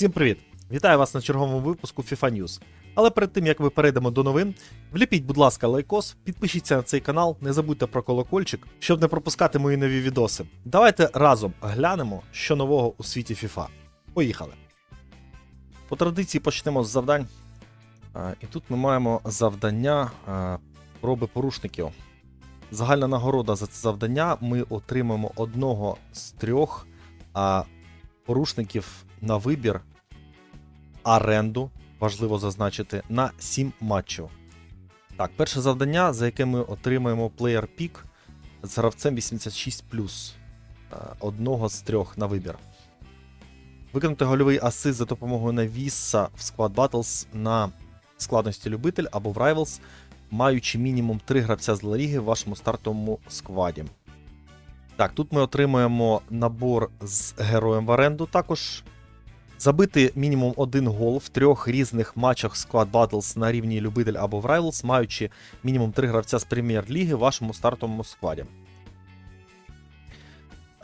Всім привіт! Вітаю вас на черговому випуску FIFA News. Але перед тим як ми перейдемо до новин, вліпіть, будь ласка, лайкос, підпишіться на цей канал, не забудьте про колокольчик, щоб не пропускати мої нові відоси. Давайте разом глянемо, що нового у світі FIFA. Поїхали! По традиції почнемо з завдань. І тут ми маємо завдання проби порушників. Загальна нагорода за це завдання ми отримаємо одного з трьох порушників на вибір оренду, важливо зазначити, на 7 матчів. Так, перше завдання, за яке ми отримаємо плеєр пік з гравцем 86 одного з трьох на вибір. Виконати гольовий асист за допомогою навіса в Squad Battles на складності любитель або в Rivals, маючи мінімум 3 гравця з Ліги в вашому стартовому складі. Так, тут ми отримуємо набор з героєм в оренду також. Забити мінімум один гол в трьох різних матчах Squad Battles на рівні любитель або в Rivals, маючи мінімум 3 гравця з прем'єр-ліги в вашому стартовому складі.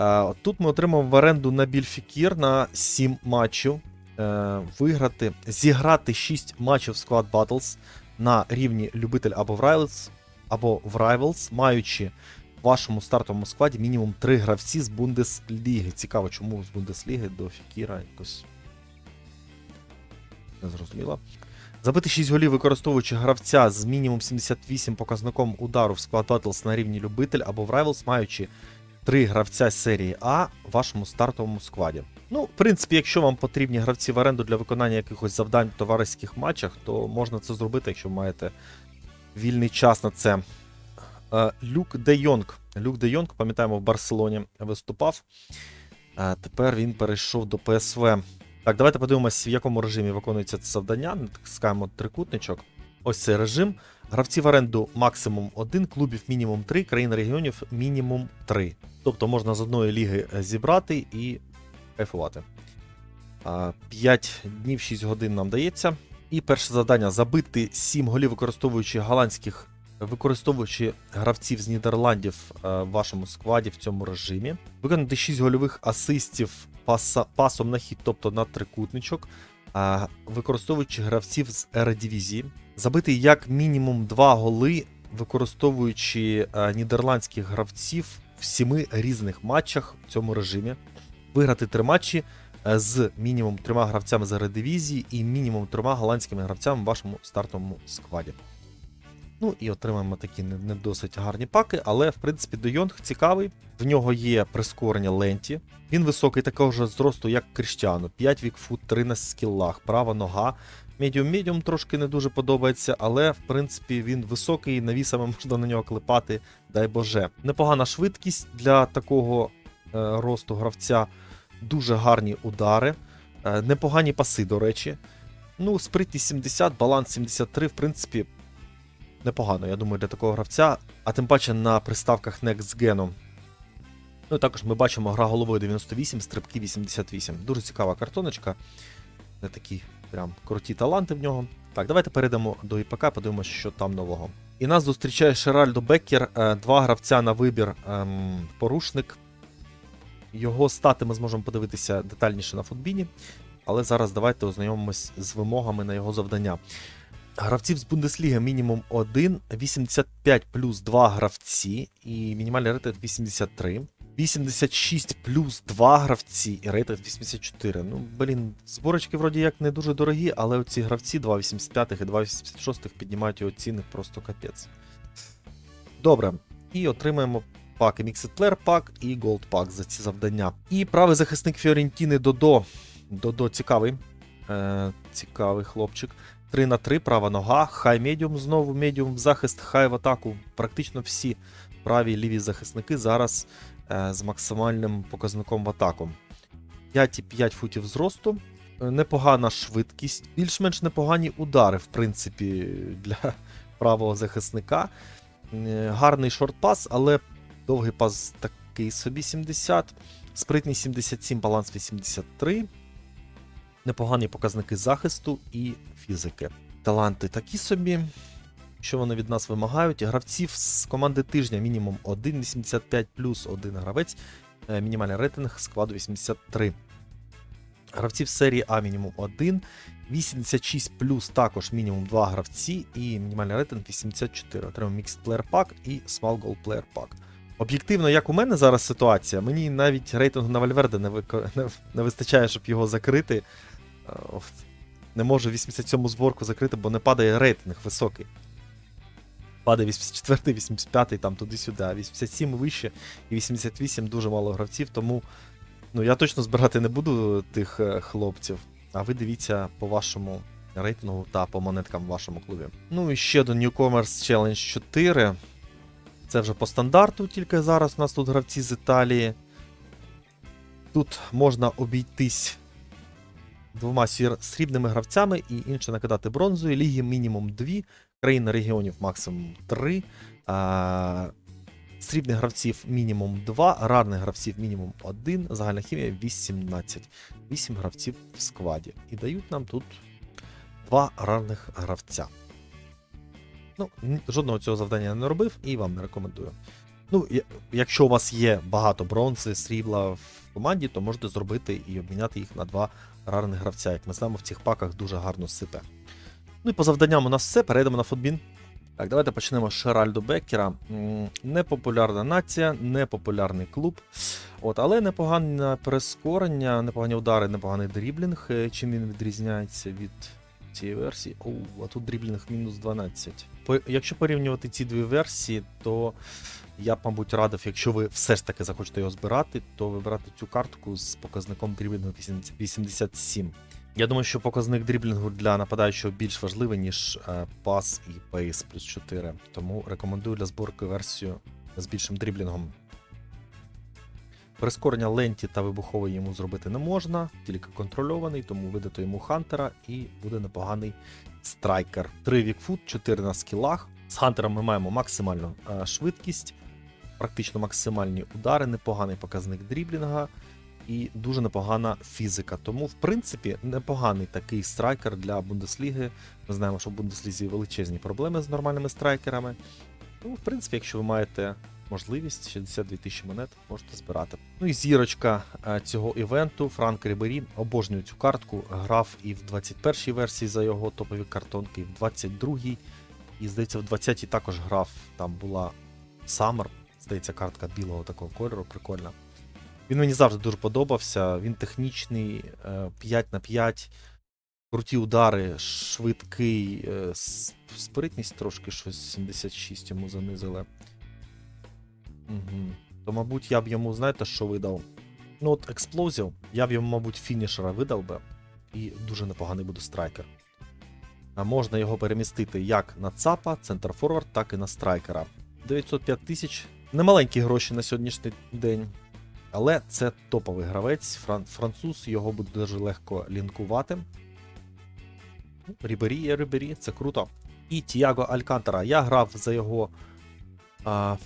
Е, Тут ми отримаємо в оренду Набіль Фікір на 7 матчів. Е, Виграти, зіграти 6 матчів Squad Battles на рівні любитель або в Rivals, або в Rivals, маючи в вашому стартовому складі мінімум 3 гравці з Бундесліги. Цікаво, чому з Бундесліги до Фікіра якось. Не зрозуміло. Забити 6 голів, використовуючи гравця з мінімум 78 показником удару в Squad Battles на рівні любитель або в Rivals, маючи 3 гравця серії А в вашому стартовому складі. Ну, в принципі, якщо вам потрібні гравці в оренду для виконання якихось завдань в товариських матчах, то можна це зробити, якщо маєте вільний час на це. Е, Люк Де Йонг. Люк Де Йонг, пам'ятаємо, в Барселоні виступав. Е, Тепер він перейшов до ПСВ. Так, давайте подивимось, в якому режимі виконується це завдання. Натискаємо трикутничок. Ось цей режим. Гравці в оренду максимум 1, клубів мінімум 3, країн регіонів мінімум 3. Тобто можна з одної ліги е, зібрати і кайфувати. 5 днів 6 годин нам дається. І перше завдання забити 7 голів, використовуючи голландських, використовуючи гравців з Нідерландів е, в вашому складі в цьому режимі. Виконати 6 гольових асистів паса, пасом на хід, тобто на трикутничок, використовуючи гравців з Ередивізії. Забити як мінімум 2 голи, використовуючи е, нідерландських гравців в 7 різних матчах в цьому режимі. Виграти 3 матчі е, з мінімум трьома гравцями з Ередивізії і мінімум трьома голландськими гравцями в вашому стартовому складі. Ну і отримаємо такі не, досить гарні паки, але в принципі Де Йонг цікавий. В нього є прискорення ленті. Він високий такого ж зросту, як Кріштіану. 5 вікфут, 3 на скіллах, права нога. Медіум медіум трошки не дуже подобається, але в принципі він високий, навісами можна на нього клепати, дай Боже. Непогана швидкість для такого е, росту гравця, дуже гарні удари, е, непогані паси, до речі. Ну, спритність 70, баланс 73, в принципі, непогано, я думаю, для такого гравця, а тим паче на приставках Next Gen. Ну також ми бачимо гра головою 98, стрибки 88. Дуже цікава картоночка. Не такі прям круті таланти в нього. Так, давайте перейдемо до ІПК, подивимося, що там нового. І нас зустрічає Шеральдо Беккер, е, два гравця на вибір ем, порушник. Його стати ми зможемо подивитися детальніше на футбіні. Але зараз давайте ознайомимось з вимогами на його завдання. Гравців з Бундесліги мінімум 1, 85 плюс 2 гравці і мінімальний рейтинг 83. 86 плюс 2 гравці і рейтинг 84. Ну, блін, зборочки вроді як не дуже дорогі, але оці гравці 2,85 і 2,86 піднімають його ціни просто капець. Добре. І отримаємо паки Mixed Player пак і Gold пак за ці завдання. І правий захисник Фіорентіни Додо. Додо цікавий. Е, цікавий хлопчик. 3 на 3, права нога, хай медіум знову, медіум в захист, хай в атаку. Практично всі праві і ліві захисники зараз е, з максимальним показником в атаку. 5,5 футів зросту, е, непогана швидкість, більш-менш непогані удари, в принципі, для правого захисника. Е, Гарний шортпас, але довгий пас такий собі 70. Спритність 77, баланс 83. Непогані показники захисту і фізики. Таланти такі собі. Що вони від нас вимагають? Гравців з команди тижня мінімум 1, 85 плюс 1 гравець. Е, Мінімальний рейтинг складу 83. Гравців серії А мінімум 1. 86 плюс також мінімум 2 гравці, і мінімальний рейтинг 84. Отримав Mixed Player Pack і Small Goal Player Pack. Об'єктивно, як у мене зараз ситуація, мені навіть рейтингу на Вальверде не, вико... не, не вистачає, щоб його закрити. Е. Не можу 87 зборку закрити, бо не падає рейтинг високий. Падає 84, 85, там туди-сюди, а 87 вище і 88 дуже мало гравців, тому ну, я точно збирати не буду тих е, хлопців. А ви дивіться по вашому рейтингу та по монеткам в вашому клубі. Ну і ще до Newcomers Challenge 4. Це вже по стандарту, тільки зараз у нас тут гравці з Італії. Тут можна обійтись двома срібними гравцями і інше накидати бронзою. Ліги мінімум 2, країни регіонів максимум 3. А, срібних гравців мінімум 2, рарних гравців мінімум 1, загальна хімія 18. 8 гравців в складі. І дають нам тут 2 рарних гравця. Ну, жодного цього завдання я не робив і вам не рекомендую. Ну, якщо у вас є багато бронзи, срібла в команді, то можете зробити і обміняти їх на два рарних гравця. Як ми знаємо, в цих паках дуже гарно сипе. Ну і по завданням у нас все. Перейдемо на футбін. Так, давайте почнемо з Шеральдо Беккера. Непопулярна нація, непопулярний клуб. От, але непогане прискорення, непогані удари, непоганий дріблінг. Е, Чим він відрізняється від цієї версії? Оу, а тут дріблінг мінус 12. По, якщо порівнювати ці дві версії, то я б, мабуть, радив, якщо ви все ж таки захочете його збирати, то вибирати цю картку з показником дріблінгу 87. Я думаю, що показник дріблінгу для нападаючого більш важливий, ніж е, пас і пейс плюс 4. Тому рекомендую для зборки версію з більшим дріблінгом. Прискорення ленті та вибуховий йому зробити не можна, тільки контрольований, тому видати йому хантера і буде непоганий страйкер. 3 вікфут, 4 на скілах. З хантером ми маємо максимальну е, швидкість, практично максимальні удари, непоганий показник дріблінга і дуже непогана фізика. Тому, в принципі, непоганий такий страйкер для Бундесліги. Ми знаємо, що в Бундеслізі величезні проблеми з нормальними страйкерами. Тому, в принципі, якщо ви маєте можливість 62 тисячі монет можете збирати. Ну і зірочка е, цього івенту Франк Рібері. Обожнюю цю картку. Грав і в 21-й версії за його топові картонки, і в 22-й. І здається, в 20-й також грав. Там була Summer, здається, картка білого такого кольору, прикольна. Він мені завжди дуже подобався. Він технічний, е, 5 на 5, круті удари, швидкий, е, спритність трошки щось 76 йому занизили. Угу. То, мабуть, я б йому, знаєте, що видав? Ну, от експлозів, я б йому, мабуть, фінішера видав би. І дуже непоганий буде страйкер. А можна його перемістити як на ЦАПа, центр форвард, так і на страйкера. 905 тисяч. Немаленькі гроші на сьогоднішній день. Але це топовий гравець. Фран- француз, його буде дуже легко лінкувати. Рібері є Рібері, це круто. І Тіаго Алькантара. Я грав за його а,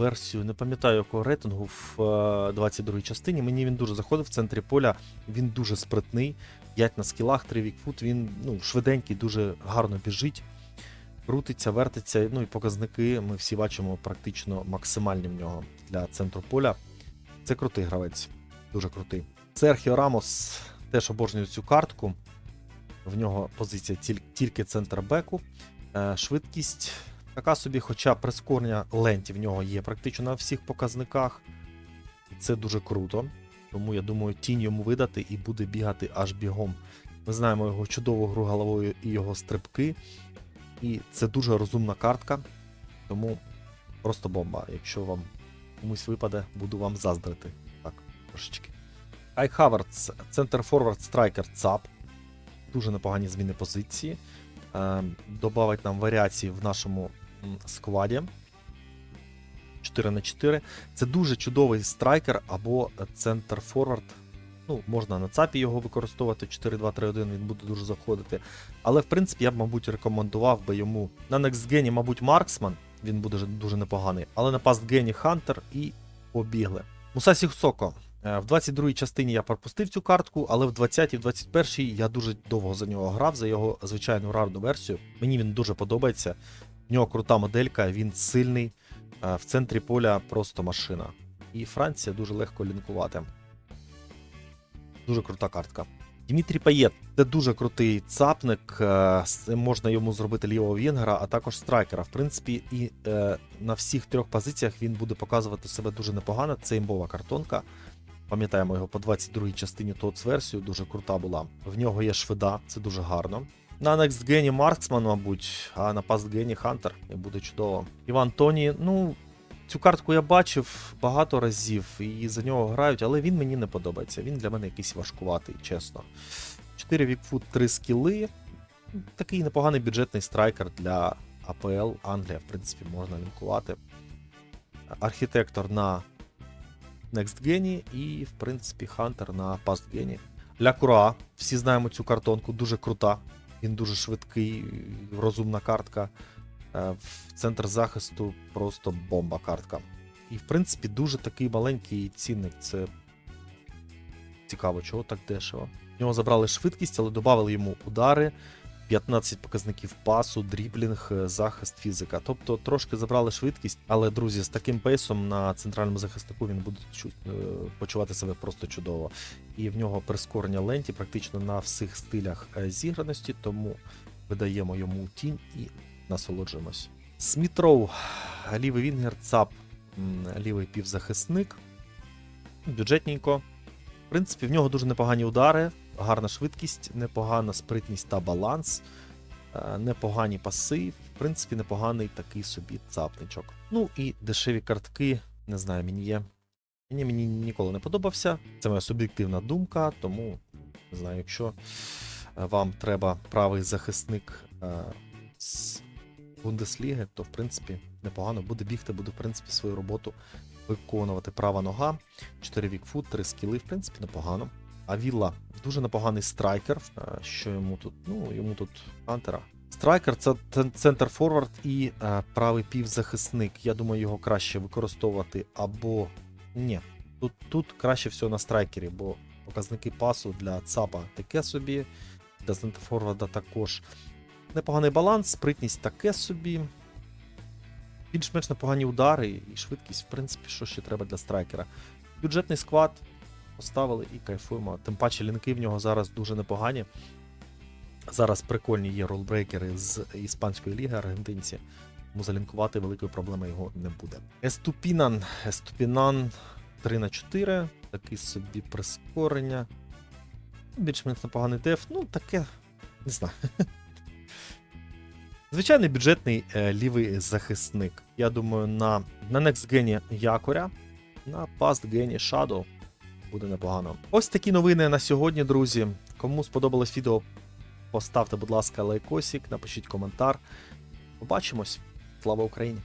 версію, не пам'ятаю якого рейтингу в е, 22 частині. Мені він дуже заходив в центрі поля. Він дуже спритний. 5 на скілах, 3 вікфут. Він ну, швиденький, дуже гарно біжить. Крутиться, вертиться. Ну і показники ми всі бачимо практично максимальні в нього для центру поля. Це крутий гравець. Дуже крутий. Серхіо Рамос теж обожнює цю картку. В нього позиція тільки центр беку. Е, Швидкість така собі, хоча прискорення ленті в нього є практично на всіх показниках. Це дуже круто. Тому я думаю, тінь йому видати і буде бігати аж бігом. Ми знаємо його чудову гру головою і його стрибки. І це дуже розумна картка. Тому просто бомба. Якщо вам комусь випаде, буду вам заздрити. Так, трошечки. Кай Хаверц, центр форвард страйкер ЦАП. Дуже непогані зміни позиції. Е, добавить нам варіації в нашому складі. 4 на 4. Це дуже чудовий страйкер або центр форвард. Ну, можна на ЦАПі його використовувати 4-2-3-1, він буде дуже заходити. Але в принципі я б, мабуть, рекомендував би йому на NextGen, мабуть, Марксман. Він буде дуже непоганий. Але на пастгені Хантер і побігли. Мусасі Соко. Е, В 22-й частині я пропустив цю картку, але в 20-й, в 21-й я дуже довго за нього грав, за його звичайну рарну версію. Мені він дуже подобається. В нього крута моделька, він сильний. Е, В центрі поля просто машина. І Франція дуже легко лінкувати. Дуже крута картка. Дмитрій Паєт це дуже крутий цапник. е, Можна йому зробити лівого вінгера, а також страйкера. В принципі, і е, на всіх трьох позиціях він буде показувати себе дуже непогано. Це імбова картонка. Пам'ятаємо його по 22-й частині TOTS версію, дуже крута була. В нього є швида, це дуже гарно. На Gені Марксман, мабуть, а на Gені Хантер. І буде чудово. Іван Тоні, ну. Цю картку я бачив багато разів і за нього грають, але він мені не подобається. Він для мене якийсь важкуватий, чесно. 4 вікфут, 3 скіли. Такий непоганий бюджетний страйкер для АПЛ. Англія, в принципі, можна лінкувати. Архітектор на Next Genie і, в принципі, Хантер на Past Genie. Ля Кура, всі знаємо цю картонку, дуже крута. Він дуже швидкий, розумна картка. Е, В центр захисту просто бомба картка. І, в принципі, дуже такий маленький цінник. Це цікаво, чого так дешево. В нього забрали швидкість, але додали йому удари, 15 показників пасу, дріблінг, е, захист, фізика. Тобто трошки забрали швидкість, але друзі, з таким пейсом на центральному захиснику він буде е, почувати себе просто чудово. І в нього прискорення ленті практично на всіх стилях е, зіграності, тому видаємо йому тінь і насолоджуємось. Смітроу, лівий вінгер, ЦАП, лівий півзахисник. Бюджетненько. В принципі, в нього дуже непогані удари, гарна швидкість, непогана спритність та баланс, е, непогані паси. В принципі, непоганий такий собі цапничок. Ну і дешеві картки, не знаю, мені є. Мені, мені ніколи не подобався. Це моя суб'єктивна думка, тому не знаю, якщо е, вам треба правий захисник е, з Бундесліги, то в принципі непогано буде бігти, буде в принципі свою роботу виконувати. Права нога, 4 вікфут, 3 скіли, в принципі, непогано. А Вілла дуже непоганий страйкер. Е, Що йому тут? Ну, йому тут Хантера. Страйкер це центр форвард і е, правий півзахисник. Я думаю, його краще використовувати або. Ні. Тут, тут краще всього на страйкері, бо показники пасу для ЦАПа таке собі, для центр форварда також. Непоганий баланс, спритність таке собі. Більш-менш непогані удари і швидкість, в принципі, що ще треба для страйкера. Бюджетний склад поставили і кайфуємо. Тим паче лінки в нього зараз дуже непогані. Зараз прикольні є ролбрейкери з іспанської ліги, аргентинці. Тому залінкувати великої проблеми його не буде. Еступінан. Еступінан 3 на 4 Такий собі прискорення. Більш-менш непоганий деф. Ну, таке. Не знаю. Звичайний бюджетний е, лівий захисник. Я думаю, на, на Next Gen якоря, на Past Gen Shadow буде непогано. Ось такі новини на сьогодні, друзі. Кому сподобалось відео, поставте, будь ласка, лайкосик, напишіть коментар. Побачимось. Слава Україні!